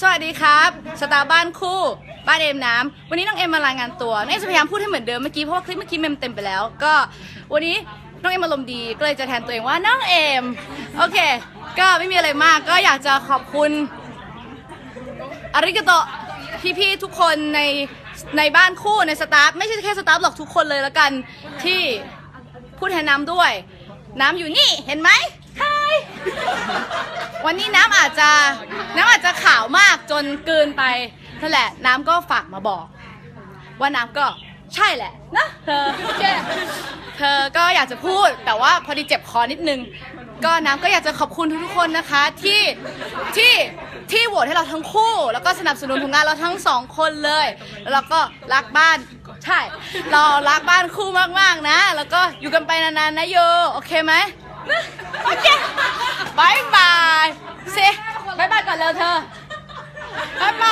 สวัสดีครับสตาร์บ้านคู่ บ้านเอ็มน้ำวันนี้น้องเอ็มมารายงานตัวน้องเอ็มจะพยายามพูดให้เหมือนเดิมเมื่อกี้เพราะว่าคลิปเมื่อกี้เมมเต็มไปแล้ว ก็วันนี้น้องเอ็มอารมณ์ดีก็เลยจะแทนตัวเองว่าน้องเอ็มโอเค ก็ไม่มีอะไรมากก็อยากจะขอบคุณอาริกาโตะพี่ๆทุกคนในในบ้านคู่ในสตาฟไม่ใช่แค่สตาฟหรอกทุกคนเลยละกันที่พูดแทนน้ำด้วย น้ำอยู่นี่เห็นไหมวันนี้น้ำอาจจะ จนเกินไปนั่นแหละ น้ำก็ฝากมาบอก ว่าน้ำก็ใช่แหละนะเธอแกเธอก็อยากจะพูดแต่ว่าพอดีเจ็บคอนิดนึง ก็น้ำก็อยากจะขอบคุณทุกๆคนนะคะที่ที่ที่โหวตให้เราทั้งคู่ แล้วก็สนับสนุนผลงานเราทั้งสองคนเลย แล้วเราก็รักบ้านใช่ เรารักบ้านคู่มากๆนะ แล้วก็อยู่กันไปนานๆนะโยโอเคไหมโอเคบายบายเซบายบายก่อนเร็วเธอ บายบา